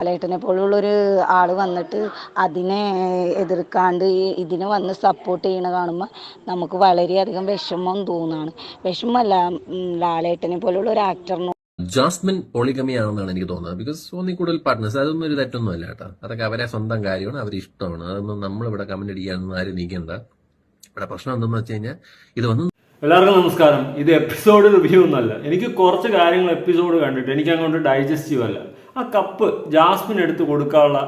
ലാലേട്ടനെ പോലുള്ളൊരു ആൾ വന്നിട്ട് അതിനെ എതിർക്കാണ്ട് ഇതിനെ വന്ന് സപ്പോർട്ട് ചെയ്യണ കാണുമ്പോൾ നമുക്ക് വളരെയധികം വിഷമം തോന്നുകയാണ് വിഷമമല്ല ലാലേട്ടനെ പോലുള്ള ഒരു ആക്ടറിനോ ജാസ്മിൻ പോളിഗമി ആണെന്നാണ് എനിക്ക് തോന്നുന്നത്. ബിക്കോസ് ഒന്നി കൂടുതൽ പാർട്ട്നേഴ്സ് അതൊന്നും ഒരു തെറ്റൊന്നും അല്ല കേട്ടോ. അതൊക്കെ അവരെ സ്വന്തം കാര്യമാണ് അവർ ഇഷ്ടമാണ്. അതൊന്നും നമ്മളിവിടെ കമന്റ് അടിക്കാനൊന്നും ആരും നീക്കണ്ട ഇവിടെ പ്രശ്നം എന്തെന്ന് വെച്ച് കഴിഞ്ഞാൽ ഇത് വന്ന് എല്ലാവർക്കും നമസ്കാരം. ഇത് എപ്പിസോഡ് റിവ്യൂ ഒന്നല്ല. എനിക്ക് കുറച്ച് കാര്യങ്ങൾ എപ്പിസോഡ് കണ്ടിട്ട് എനിക്ക് അങ്ങോട്ട് ഡൈജസ്റ്റീവ് അല്ല ആ കപ്പ് ജാസ്മിൻ എടുത്ത് കൊടുക്കാനുള്ള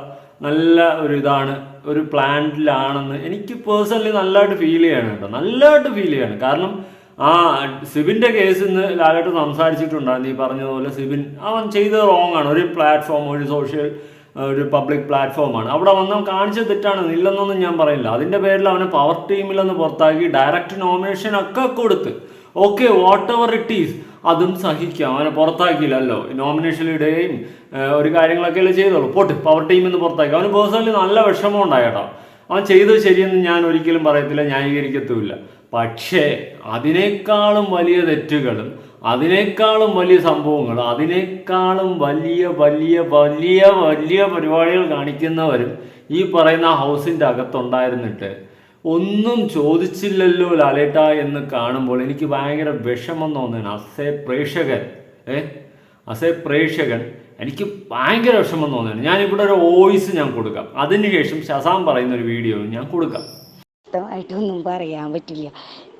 നല്ല ഒരു ഇതാണ് ഒരു പ്ലാന്റിലാണെന്ന് എനിക്ക് പേഴ്സണലി നല്ലതായിട്ട് ഫീൽ ചെയ്യണം കേട്ടോ. നല്ലതായിട്ട് ഫീൽ ചെയ്യണം. കാരണം ആ സിബിന്റെ കേസ് ഇന്ന് ലാലായിട്ട് സംസാരിച്ചിട്ടുണ്ടായിരുന്നു ഈ പറഞ്ഞതുപോലെ സിബിൻ അവൻ ചെയ്തത് റോങ് ആണ്. ഒരു പ്ലാറ്റ്ഫോം ഒരു സോഷ്യൽ ഒരു പബ്ലിക് പ്ലാറ്റ്ഫോമാണ് അവിടെ വന്ന് കാണിച്ച തെറ്റാണ്. ഇല്ലെന്നൊന്നും ഞാൻ പറയില്ല. അതിന്റെ പേരിൽ അവനെ പവർ ടീമിൽ നിന്ന് പുറത്താക്കി ഡയറക്റ്റ് നോമിനേഷൻ ഒക്കെ കൊടുത്ത് okay whatever it is അതും സഹിക്കാം. അവനെ പുറത്താക്കിയില്ലല്ലോ. നോമിനേഷൻ ഇടുകയും ഒരു കാര്യങ്ങളൊക്കെ അല്ലേ ചെയ്തോളൂ പോട്ട് പവർ ടീമിൽ നിന്ന് പുറത്താക്കി. അവന് പേഴ്സണലി നല്ല വിഷമം ഉണ്ടായിട്ടോ. അവൻ ചെയ്തത് ശരിയെന്ന് ഞാൻ ഒരിക്കലും പറയത്തില്ല ന്യായീകരിക്കത്തുമില്ല. പക്ഷേ അതിനേക്കാളും വലിയ തെറ്റുകളും അതിനേക്കാളും വലിയ സംഭവങ്ങളും അതിനേക്കാളും വലിയ വലിയ വലിയ വലിയ പരിപാടികൾ കാണിക്കുന്നവരും ഈ പറയുന്ന ഹൗസിന്റെ അകത്തുണ്ടായിരുന്നിട്ട് ഒന്നും ചോദിച്ചില്ലല്ലോ ലാലേട്ട എന്ന് കാണുമ്പോൾ എനിക്ക് ഭയങ്കര വിഷമം തോന്നുകയാണ്. അസേ പ്രേക്ഷകൻ ഏ? അസേ പ്രേക്ഷകൻ എനിക്ക് ഭയങ്കര വിഷമം തോന്നുകയാണ്. ഞാനിവിടെ ഒരു വോയിസ് ഞാൻ കൊടുക്കാം. അതിനുശേഷം ശസാം പറയുന്ന ഒരു വീഡിയോ ഞാൻ കൊടുക്കാം. വ്യക്തമായിട്ടൊന്നും പറയാൻ പറ്റില്ല.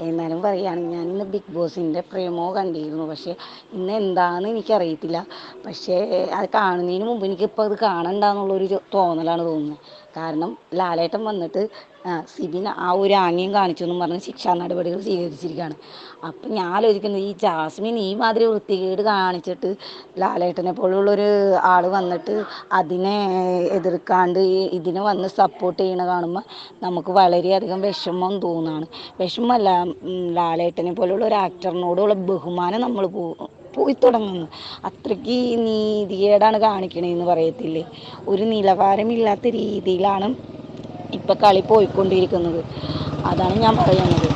എന്നാലും പറയുകയാണെങ്കിൽ ഞാൻ ഇന്ന് ബിഗ് ബോസിന്റെ പ്രേമോ കണ്ടിരുന്നു. പക്ഷേ ഇന്ന് എന്താണെന്ന് എനിക്കറിയത്തില്ല. പക്ഷേ അത് കാണുന്നതിന് മുമ്പ് എനിക്കിപ്പോൾ അത് കാണണ്ടെന്നുള്ളൊരു തോന്നലാണ് തോന്നുന്നത്. കാരണം ലാലേട്ടൻ വന്നിട്ട് സിബിൻ ആ ഒരു ആംഗ്യം കാണിച്ചു എന്നും പറഞ്ഞ് ശിക്ഷാ നടപടികൾ സ്വീകരിച്ചിരിക്കുകയാണ്. അപ്പം ഞാൻ ആലോചിക്കുന്നത് ഈ ജാസ്മിൻ ഈ മാതിരി വൃത്തികേട് കാണിച്ചിട്ട് ലാലേട്ടനെ പോലുള്ളൊരു ആൾ വന്നിട്ട് അതിനെ എതിർക്കാണ്ട് ഇതിനെ വന്ന് സപ്പോർട്ട് ചെയ്യണ കാണുമ്പോൾ നമുക്ക് വളരെയധികം വിഷമം തോന്നുകയാണ് വിഷമമല്ല ഉം, ലാലേട്ടനെ പോലുള്ള ഒരു ആക്ടറിനോടുള്ള ബഹുമാനം നമ്മൾ പോ പോയി തുടങ്ങുന്നു. അത്രയ്ക്ക് നീതികേടാണ് കാണിക്കണേന്ന് പറയത്തില്ലേ? ഒരു നിലവാരമില്ലാത്ത രീതിയിലാണ് ഇപ്പം കളി പോയിക്കൊണ്ടിരിക്കുന്നത്. അതാണ് ഞാൻ പറയുന്നത്.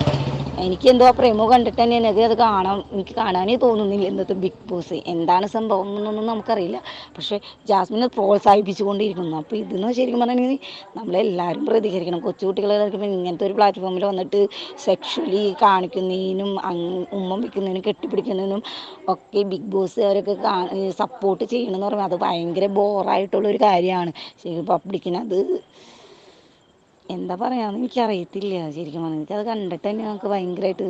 എനിക്ക് എന്തോ പ്രേമോ കണ്ടിട്ട് തന്നെ എനിക്ക് അത് കാണാൻ എനിക്ക് കാണാനേ തോന്നുന്നില്ല ഇന്നത്തെ ബിഗ് ബോസ്. എന്താണ് സംഭവം എന്നൊന്നും നമുക്കറിയില്ല. പക്ഷേ ജാസ്മിനെ പ്രോത്സാഹിപ്പിച്ചുകൊണ്ടിരിക്കുന്നു. അപ്പോൾ ഇതെന്ന് ശരിക്കും പറഞ്ഞാൽ നമ്മളെല്ലാവരും പ്രതികരിക്കണം. കൊച്ചുകുട്ടികളെ ഇങ്ങനത്തെ ഒരു പ്ലാറ്റ്ഫോമിൽ വന്നിട്ട് സെക്ഷലി കാണിക്കുന്നതിനും ഉമ്മ വയ്ക്കുന്നതിനും കെട്ടിപ്പിടിക്കുന്നതിനും ഒക്കെ ബിഗ് ബോസ് അവരൊക്കെ സപ്പോർട്ട് ചെയ്യണമെന്ന് പറയുമ്പോൾ അത് ഭയങ്കര ബോറായിട്ടുള്ളൊരു കാര്യമാണ്. ശരി പബ്ലിക്കിന് അത് എന്താ പറയാന്ന് എനിക്കറിയത്തില്ല. ശരിക്കും പറഞ്ഞാൽ എനിക്കത് കണ്ടിട്ട് തന്നെ നമുക്ക് ഭയങ്കരമായിട്ട്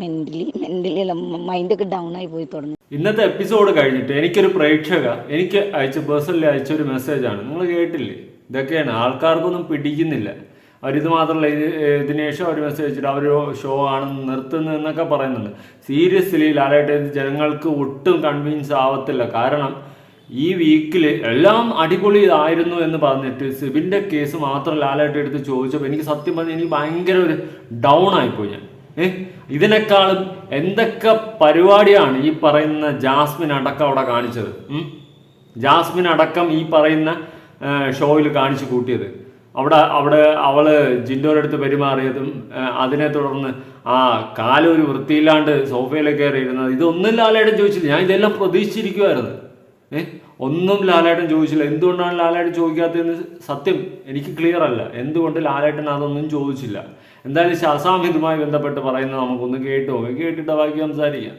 മെന്റലി മെന്റലി അല്ല മൈൻഡൊക്കെ ഡൗൺ ആയി പോയി തുടങ്ങി. ഇന്നത്തെ എപ്പിസോഡ് കഴിഞ്ഞിട്ട് എനിക്കൊരു പ്രേക്ഷക എനിക്ക് അയച്ച പേഴ്സണലി അയച്ച ഒരു മെസ്സേജ് മെസ്സേജാണ് നിങ്ങൾ കേട്ടില്ലേ? ഇതൊക്കെയാണ്. ആൾക്കാർക്കൊന്നും പിടിക്കുന്നില്ല. അവരിത് മാത്രമല്ല ഇത് ഇതിന് അവർ മെസ്സേജ് അയച്ചിട്ട് അവർ ഷോ ആണ് നിർത്തുന്നത് എന്നൊക്കെ പറയുന്നുണ്ട്. സീരിയസ്ലി ലാലായിട്ട് ഇത് ജനങ്ങൾക്ക് ഒട്ടും കൺവിൻസ് ആവത്തില്ല. കാരണം ഈ വീക്കിൽ എല്ലാം അടിപൊളി ആയിരുന്നു എന്ന് പറഞ്ഞിട്ട് സിബിന്റെ കേസ് മാത്രം ലാലായിട്ട് എടുത്ത് ചോദിച്ചപ്പോൾ എനിക്ക് സത്യം പറഞ്ഞാൽ എനിക്ക് ഭയങ്കര ഒരു ഡൗൺ ആയിപ്പോയി ഞാൻ. ഏഹ് ഇതിനേക്കാളും എന്തൊക്കെ പരിപാടിയാണ് ഈ പറയുന്ന ജാസ്മിൻ അടക്കം അവിടെ കാണിച്ചത്? ജാസ്മിൻ അടക്കം ഈ പറയുന്ന ഷോയിൽ കാണിച്ചു കൂട്ടിയത്. അവിടെ അവിടെ അവൾ ജിൻഡോരടുത്ത് പെരുമാറിയതും അതിനെ തുടർന്ന് ആ കാലൊരു വൃത്തിയില്ലാണ്ട് സോഫയിൽ കയറിയിരുന്നത്. ഇതൊന്നും ലാലയുടെ ചോദിച്ചില്ല. ഞാൻ ഇതെല്ലാം പ്രതീക്ഷിച്ചിരിക്കുമായിരുന്നു ഏ? ഒന്നും ലാലേട്ടൻ ചോദിച്ചില്ല. എന്തുകൊണ്ടാണ് ലാലേട്ടൻ ചോദിക്കാത്തതെന്ന് സത്യം എനിക്ക് ക്ലിയർ അല്ല. എന്തുകൊണ്ട് ലാലേട്ടൻ അതൊന്നും ചോദിച്ചില്ല? എന്തായാലും ശാസാം ഇതുമായി ബന്ധപ്പെട്ട് പറയുന്നത് നമുക്കൊന്ന് കേട്ടു കേട്ടിട്ട് ബാക്കി സംസാരിക്കാം.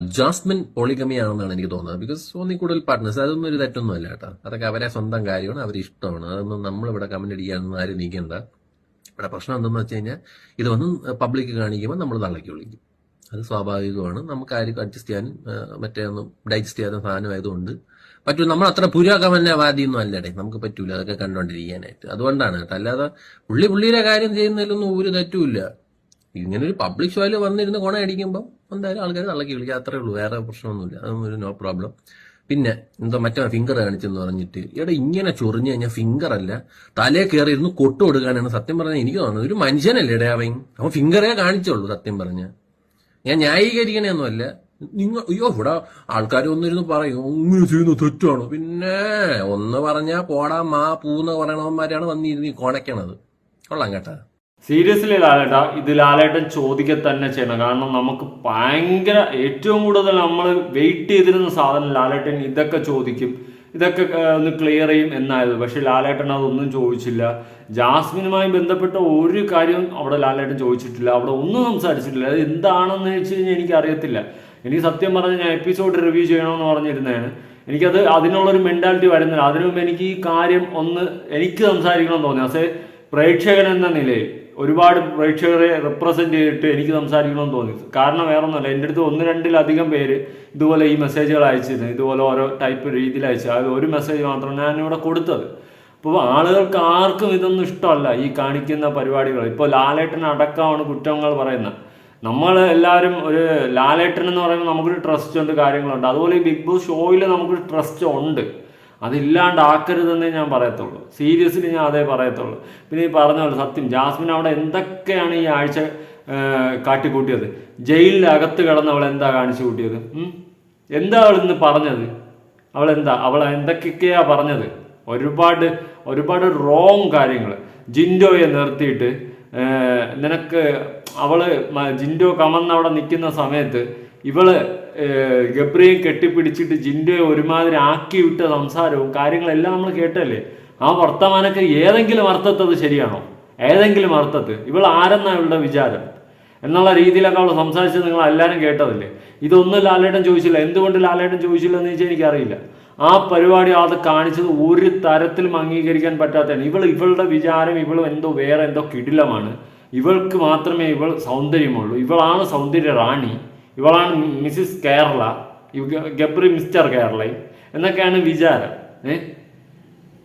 ജാസ്മിൻ പോളിഗമി ആണെന്നാണ് എനിക്ക് തോന്നുന്നത്. ബിക്കോസ് ഒന്നി കൂടുതൽ പാർട്ട്നേഴ്സ് അതൊന്നും ഒരു തെറ്റൊന്നും അല്ല കേട്ടോ. അതൊക്കെ അവരെ സ്വന്തം കാര്യമാണ്. അവർ ഇഷ്ടമാണ്. അതൊന്നും നമ്മൾ ഇവിടെ കമന്റ് അടിക്കാനൊന്നും ആരും നീക്കണ്ട. ഇവിടെ പ്രശ്നം എന്തെന്ന് വെച്ച് കഴിഞ്ഞാൽ ഇത് വന്ന് പബ്ലിക് കാണിക്കുമ്പോൾ നമ്മൾ തള്ളക്കി വിളിക്കും. അത് സ്വാഭാവികമാണ്. നമുക്ക് ആർക്കും അഡ്ജസ്റ്റ് ചെയ്യാനും മറ്റേ ഒന്നും ഡൈജസ്റ്റ് ചെയ്യാത്ത സാധനമായതുകൊണ്ട്. പറ്റൂ നമ്മൾ അത്ര പുരോഗമനവാദിയൊന്നും അല്ലടേ നമുക്ക് പറ്റൂല അതൊക്കെ കണ്ടോണ്ടിരിക്കാനായിട്ട്. അതുകൊണ്ടാണ് കേട്ടോ. അല്ലാതെ പുള്ളി പുള്ളിയുടെ കാര്യം ചെയ്യുന്നതിലൊന്നും ഒരു തെറ്റുമില്ല. ഇങ്ങനെ ഒരു പബ്ലിക് ഷോയിൽ വന്നിരുന്ന് കോണ അടിക്കുമ്പോൾ എന്തായാലും ആൾക്കാർ തള്ളക്കി വിളിക്കുക അത്രേ ഉള്ളൂ. വേറെ പ്രശ്നമൊന്നുമില്ല. അതൊന്നും ഒരു നോ പ്രോബ്ലം പിന്നെ എന്തോ മറ്റേ ഫിംഗർ കാണിച്ചെന്ന് പറഞ്ഞിട്ട്. ഇവിടെ ഇങ്ങനെ ചൊറിഞ്ഞു കഴിഞ്ഞാൽ ഫിംഗർ അല്ല തലേ കയറി ഇരുന്ന് കൊട്ടു കൊടുക്കാനാണ് സത്യം പറഞ്ഞാൽ എനിക്ക് തോന്നുന്നത്. ഒരു മനുഷ്യനല്ലേ ഇടയാവൻ അവൻ. ഫിംഗറേ കാണിച്ചുള്ളൂ സത്യം പറഞ്ഞ. ഞാൻ ന്യായീകരിക്കണേന്നുമല്ല നിങ്ങൾ അയ്യോ ഇവിടെ ആൾക്കാർ ഒന്നിരുന്ന് പറയും ഇങ്ങനെ ചെയ്യുന്ന തെറ്റാണ്? പിന്നെ ഒന്ന് പറഞ്ഞാ പോടാ മാ പൂന്ന് പറയണവന്മാരാണ് വന്നിരുന്ന് കൊണക്കണത്. കൊള്ളാം കേട്ടാ. സീരിയസ്ലി ലാലേട്ട ഇത് ലാലേട്ടൻ ചോദിക്ക തന്നെ ചെയ്യണം. കാരണം നമുക്ക് ഭയങ്കര ഏറ്റവും കൂടുതൽ നമ്മൾ വെയിറ്റ് ചെയ്തിരുന്ന സാധനം ലാലേട്ടൻ ഇതൊക്കെ ചോദിക്കും. ഇതൊക്കെ ഒന്ന് ക്ലിയർ ചെയ്യും എന്നായിരുന്നു. പക്ഷെ ലാലേട്ടൻ അതൊന്നും ചോദിച്ചില്ല. ജാസ്മിനുമായി ബന്ധപ്പെട്ട ഒരു കാര്യവും അവിടെ ലാലേട്ടൻ ചോദിച്ചിട്ടില്ല. അവിടെ ഒന്നും സംസാരിച്ചിട്ടില്ല. അത് എന്താണെന്ന് വെച്ച് കഴിഞ്ഞാൽ എനിക്ക് അറിയത്തില്ല എനിക്ക് സത്യം പറഞ്ഞ് ഞാൻ എപ്പിസോഡ് റിവ്യൂ ചെയ്യണമെന്ന് പറഞ്ഞിരുന്നതാണ്. എനിക്കത് അതിനുള്ളൊരു മെന്റാലിറ്റി വരുന്നില്ല. അതിനു മുമ്പ് എനിക്ക് ഈ കാര്യം ഒന്ന് എനിക്ക് സംസാരിക്കണം തോന്നി. പക്ഷേ പ്രേക്ഷകൻ എന്ന നിലയിൽ ഒരുപാട് പ്രേക്ഷകരെ റെപ്രസെന്റ് ചെയ്തിട്ട് എനിക്ക് സംസാരിക്കണമെന്ന് തോന്നി കാരണം വേറെ ഒന്നുമല്ല എന്റെ അടുത്ത് ഒന്ന് രണ്ടിലധികം പേര് ഇതുപോലെ ഈ മെസ്സേജുകൾ അയച്ചിരുന്നു. ഇതുപോലെ ഓരോ ടൈപ്പ് രീതിയിൽ അയച്ചു. അത് ഒരു മെസ്സേജ് മാത്രം ഞാൻ ഇവിടെ കൊടുത്തത്. അപ്പോൾ ആളുകൾക്ക് ആർക്കും ഇതൊന്നും ഇഷ്ടമല്ല ഈ കാണിക്കുന്ന പരിപാടികൾ. ഇപ്പോൾ ലാലേട്ടൻ അടക്കമാണ് കുറ്റങ്ങൾ പറയുന്നത്. നമ്മൾ എല്ലാവരും ഒരു ലാലേട്ടൻ എന്ന് പറയുമ്പോൾ നമുക്കൊരു ട്രസ്റ്റ് ഉണ്ട് കാര്യങ്ങളുണ്ട്. അതുപോലെ ഈ ബിഗ് ബോസ് ഷോയിൽ നമുക്കൊരു ട്രസ്റ്റ് ഉണ്ട്. അതില്ലാണ്ടാക്കരുതെന്നേ ഞാൻ പറയത്തുള്ളൂ. സീരിയസ്ലി ഞാൻ അതേ പറയത്തുള്ളൂ. പിന്നെ ഈ പറഞ്ഞ പോലെ സത്യം ജാസ്മിൻ അവിടെ എന്തൊക്കെയാണ് ഈ ആഴ്ച കാട്ടിക്കൂട്ടിയത്? ജയിലിൽ അകത്ത് കിടന്ന് അവൾ എന്താ കാണിച്ചു കൂട്ടിയത്? എന്താ അവൾ ഇന്ന് പറഞ്ഞത്? അവൾ എന്താ അവൾ എന്തൊക്കെയാ പറഞ്ഞത്? ഒരുപാട് ഒരുപാട് റോങ് കാര്യങ്ങൾ ജിൻഡോയെ നിർത്തിയിട്ട് നിനക്ക് അവൾ ജിൻഡോ കമന്ന് അവിടെ നിൽക്കുന്ന സമയത്ത് ഇവൾ ഗബ്രിയെ കെട്ടിപ്പിടിച്ചിട്ട് ജിൻഡോയെ ഒരുമാതിരി ആക്കി വിട്ട സംസാരവും കാര്യങ്ങളെല്ലാം നമ്മൾ കേട്ടല്ലേ? ആ വർത്തമാനൊക്കെ ഏതെങ്കിലും അർത്ഥത്തെ അത് ശരിയാണോ? ഏതെങ്കിലും അർത്ഥത്തിൽ ഇവൾ ആരെന്നാ ഇവളുടെ വിചാരം? എന്നുള്ള രീതിയിലൊക്കെ അവൾ സംസാരിച്ചത് നിങ്ങൾ എല്ലാവരും കേട്ടതല്ലേ? ഇതൊന്നും ലാലേട്ടൻ ചോദിച്ചില്ല. എന്തുകൊണ്ട് ലാലേട്ടൻ ചോദിച്ചില്ല എന്ന് ചോദിച്ചാൽ എനിക്കറിയില്ല. ആ പരിപാടി അത് കാണിച്ചത് ഒരു തരത്തിലും അംഗീകരിക്കാൻ പറ്റാത്തതാണ്. ഇവൾ ഇവളുടെ വിചാരം ഇവൾ എന്തോ വേറെ എന്തോ കിടിലമാണ്. ഇവൾക്ക് മാത്രമേ ഇവൾ സൗന്ദര്യമുള്ളൂ. ഇവളാണ് സൗന്ദര്യ റാണി. ഇവളാണ് മിസ്സിസ് കേരള ഗബ്രി മിസ്റ്റർ കേരളയും എന്നൊക്കെയാണ് വിചാരം. ഏഹ്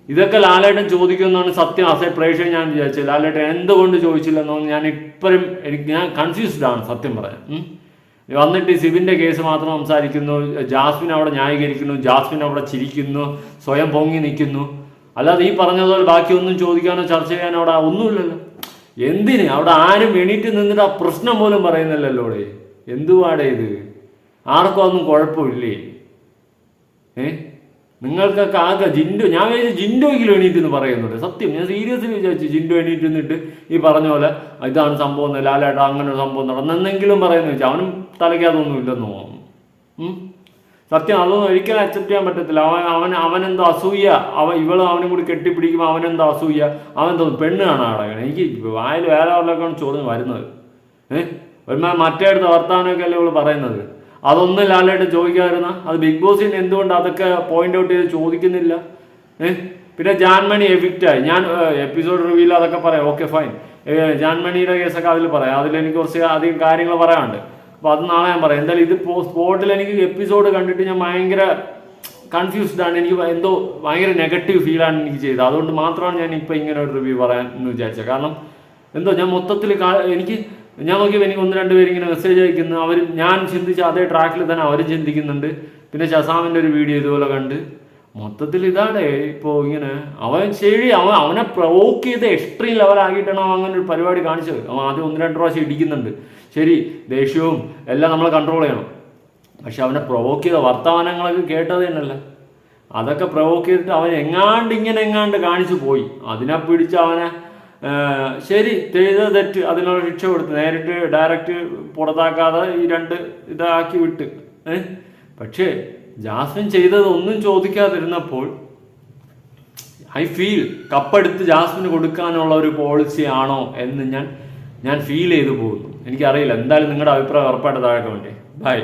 ഇതൊക്കെ ലാലേട്ടൻ ചോദിക്കുമെന്നാണ് സത്യം. അസേ പ്രേക്ഷകൻ ഞാൻ വിചാരിച്ചത്. ലാലേട്ടൻ എന്തുകൊണ്ട് ചോദിച്ചില്ലെന്നോ ഞാൻ ഇപ്പോഴും എനിക്ക് ഞാൻ കൺഫ്യൂസ്ഡ് ആണ് സത്യം പറയാൻ. വന്നിട്ട് ഈ സിബിന്റെ കേസ് മാത്രം സംസാരിക്കുന്നു. ജാസ്മിൻ അവിടെ ന്യായീകരിക്കുന്നു. ജാസ്മിൻ അവിടെ ചിരിക്കുന്നു. സ്വയം പൊങ്ങി നിൽക്കുന്നു. അല്ലാതെ ഈ പറഞ്ഞതുപോലെ ബാക്കിയൊന്നും ചോദിക്കാനോ ചർച്ച ചെയ്യാനോ അവിടെ ഒന്നുമില്ലല്ലോ. എന്തിന്? അവിടെ ആരും എണീറ്റ് നിന്നിട്ട് ആ പ്രശ്നം പോലും പറയുന്നില്ലല്ലോ അവിടെ എന്തുവാടേ ഇത്? ആർക്കും ഒന്നും കുഴപ്പമില്ലേ? ഏ? നിങ്ങൾക്കൊക്കെ ആകെ ജിൻഡോ ഞാൻ വിചാരിച്ചു ജിൻഡോയ്ക്ക് എണീറ്റ് എന്ന് പറയുന്നുണ്ട്. സത്യം ഞാൻ സീരിയസ്ലി വിചാരിച്ചു ജിൻഡോ എണീറ്റ് നിന്നിട്ട് ഈ പറഞ്ഞ പോലെ ഇതാണ് സംഭവം ലാലേട്ട അങ്ങനെ ഒരു സംഭവം നടന്നെന്തെങ്കിലും പറയുന്നു വെച്ചാൽ അവനും തലയ്ക്കതൊന്നും ഇല്ലെന്ന് തോന്നുന്നു. സത്യം അതൊന്നും ഒരിക്കലും അക്സെപ്റ്റ് ചെയ്യാൻ പറ്റത്തില്ല. അവൻ അവൻ അവനെന്തോ അസൂയ. അവൻ ഇവളും അവനും കൂടി കെട്ടിപ്പിടിക്കുമ്പോൾ അവനെന്തോ അസൂയ. അവൻ തോന്നുന്നു പെണ്ണ് കാണാൻ എനിക്ക് വായിൽ വേറെ വല്ലതൊക്കെയാണ് ചോദ്യം വരുന്നത്. ഏഹ് ഒരുമാ മറ്റേ അടുത്ത് വർത്താനമൊക്കെ അല്ലേ ഇവൾ പറയുന്നത്? അതൊന്നും ലാലായിട്ട് ചോദിക്കാതിരുന്ന അത് ബിഗ് ബോസിന് എന്തുകൊണ്ട് അതൊക്കെ പോയിന്റ് ഔട്ട് ചെയ്ത് ചോദിക്കുന്നില്ല? ഏഹ് പിന്നെ ജാൻമണി എഫിക്റ്റ് ആയി. ഞാൻ എപ്പിസോഡ് റിവ്യൂവിൽ അതൊക്കെ പറയാം. ഓക്കെ ഫൈൻ ജാൻമണിയുടെ കേസൊക്കെ അതിൽ പറയാം. അതിൽ എനിക്ക് കുറച്ച് അധികം കാര്യങ്ങൾ പറയാനുണ്ട്. അപ്പോൾ അത് നാളെ ഞാൻ പറയാം. എന്തായാലും ഇത് സ്പോട്ടിൽ എനിക്ക് എപ്പിസോഡ് കണ്ടിട്ട് ഞാൻ ഭയങ്കര കൺഫ്യൂസ്ഡ് ആണ്. എനിക്ക് എന്തോ ഭയങ്കര നെഗറ്റീവ് ഫീലാണ് എനിക്ക് ചെയ്തത്. അതുകൊണ്ട് മാത്രമാണ് ഞാൻ ഇപ്പോൾ ഇങ്ങനെ ഒരു റിവ്യൂ പറയാൻ എന്ന് വിചാരിച്ചത്. കാരണം എന്തോ ഞാൻ മൊത്തത്തിൽ എനിക്ക് ഞാൻ നോക്കിയപ്പോൾ എനിക്ക് ഒന്ന് രണ്ട് പേര് ഇങ്ങനെ മെസ്സേജ് അയക്കുന്നു. അവർ ഞാൻ ചിന്തിച്ച അതേ ട്രാക്കിൽ തന്നെ അവരും ചിന്തിക്കുന്നുണ്ട്. പിന്നെ ഷസാമിന്റെ ഒരു വീഡിയോ ഇതുപോലെ കണ്ട്. മൊത്തത്തിൽ ഇതാണ് ഇപ്പോൾ ഇങ്ങനെ അവൻ ശരി അവൻ അവനെ പ്രവോക്ക് ചെയ്ത് എക്സ്ട്രീം ലെവലാക്കിയിട്ടാണ് അവൻ അങ്ങനെ ഒരു പരിപാടി കാണിച്ചത്. അവൻ ആദ്യം ഒന്ന് രണ്ട് പ്രാവശ്യം ഇടിക്കുന്നുണ്ട്. ശരി ദേഷ്യവും എല്ലാം നമ്മൾ കൺട്രോൾ ചെയ്യണം. പക്ഷെ അവനെ പ്രവോക്ക് ചെയ്ത വർത്തമാനങ്ങളൊക്കെ കേട്ടത് തന്നെയല്ല. അതൊക്കെ പ്രവോക്ക് ചെയ്തിട്ട് അവൻ എങ്ങാണ്ട് ഇങ്ങനെ എങ്ങാണ്ട് കാണിച്ചു പോയി. അതിനെ പിടിച്ച് അവനെ ശരി ചെയ്ത തെറ്റ്. അതിനുള്ള ശിക്ഷ കൊടുത്ത് നേരിട്ട് ഡയറക്റ്റ് പുറത്താക്കാതെ ഈ രണ്ട് ഇതാക്കി വിട്ട്. ഏഹ് പക്ഷേ ജാസ്മിൻ ചെയ്തത് ഒന്നും ചോദിക്കാതിരുന്നപ്പോൾ ഐ ഫീൽ കപ്പെടുത്ത് ജാസ്മിന് കൊടുക്കാനുള്ള ഒരു പോളിസി ആണോ എന്ന് ഞാൻ ഞാൻ ഫീൽ ചെയ്തു പോകുന്നു. എനിക്കറിയില്ല. എന്തായാലും നിങ്ങളുടെ അഭിപ്രായം ഉറപ്പായിട്ട് താഴെ വേണ്ടേ ബൈ